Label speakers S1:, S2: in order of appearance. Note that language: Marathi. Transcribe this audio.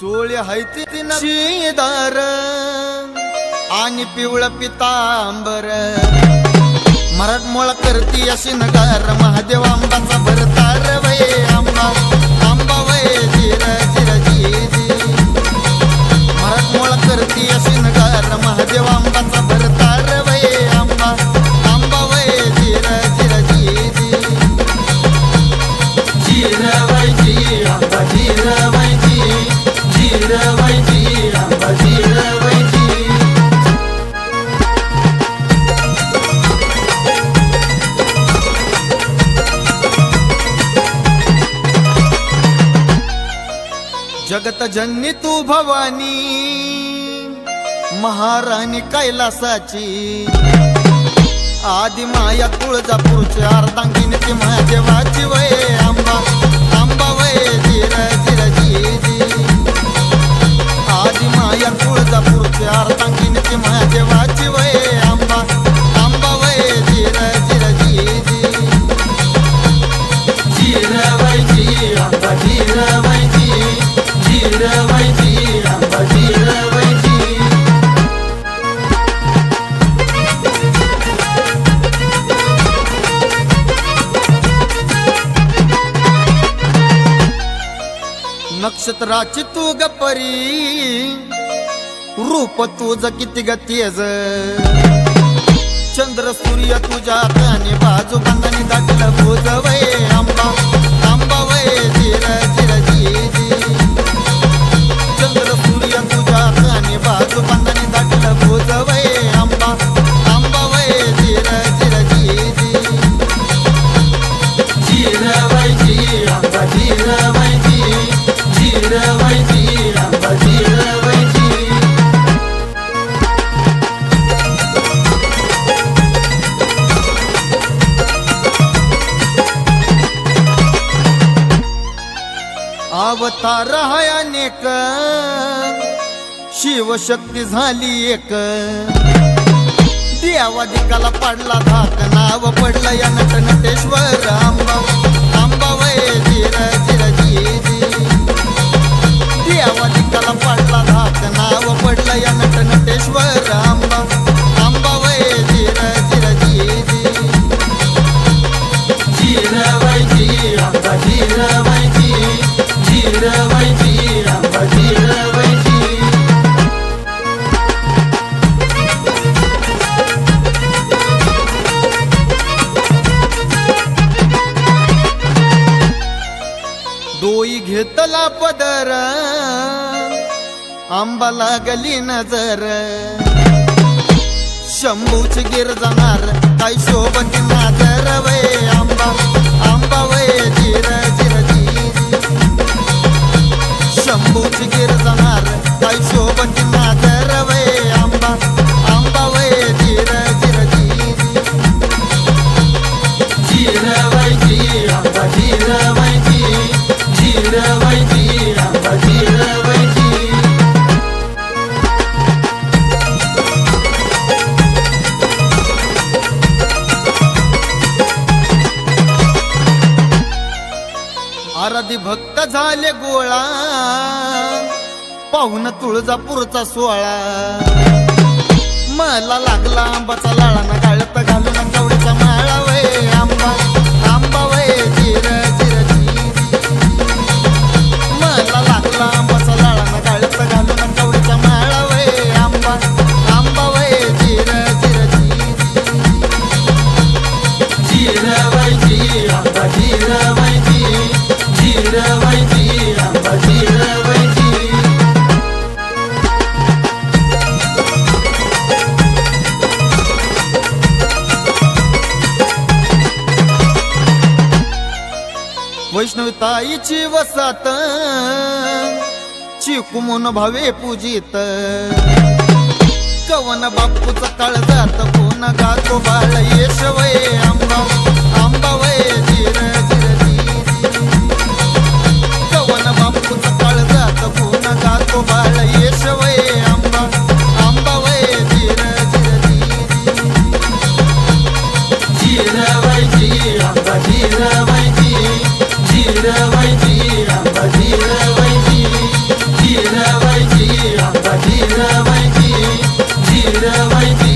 S1: चोळी हायती शिदार आणि पिवळ पितांबर. मराठमोळा करती अशी नगार महादेव आंबाचा भरतार वय आंबा आंबा वय जिर जिर जी जगत जननी तू भवानी महाराणी कैलासाची. आदि माया तुळजापूरची अर्धांगिनी ती महादेवाची वय. आंबा आंबा वय जिर जिर जी आदि माया तुळजापूरची अर्धांगिनी ती महादेवाची वय. नक्षत्राची तू गपरी परी. रूप तुझ किती गतीज चंद्र सूर्य तुझ्या त्याने बाजू बंधानी दाटलं भुज वय. आंबा आंबा वय जिर जिर जी जी चंद्र सूर्य तुझ्या त्याने बाजू बंधानी दाटलं भुज वय. आंबा आंबा वय जिर जिर जी जी जिरवायची आंबा जिरवायची आंबा अवतार हाय अनेक. शिवशक्ती झाली एक. देवाधिकाला पडला धाक नाव पडलं या नटनटेश्वर डोई घेतला पदर आंबा लागली नजर. शंभूच गिर जाणार काय शोभती नाजर वय आंबा. शंभूची गिर जाणार काय शोभती नाजर वय आंबा आंबा वय जिर जिर जी आंबा भक्त झाले गोळा. पाहून तुळजापूरचा सोळा मला लागला आंबाचा लाळा ना गाळत घालून वैष्णवी ताईची वसात चिकुमून भावे पूजित. कवन बापूच काळ जात कोण गातो बाळ येशवय आमगाव जिरवायची जिरवायची.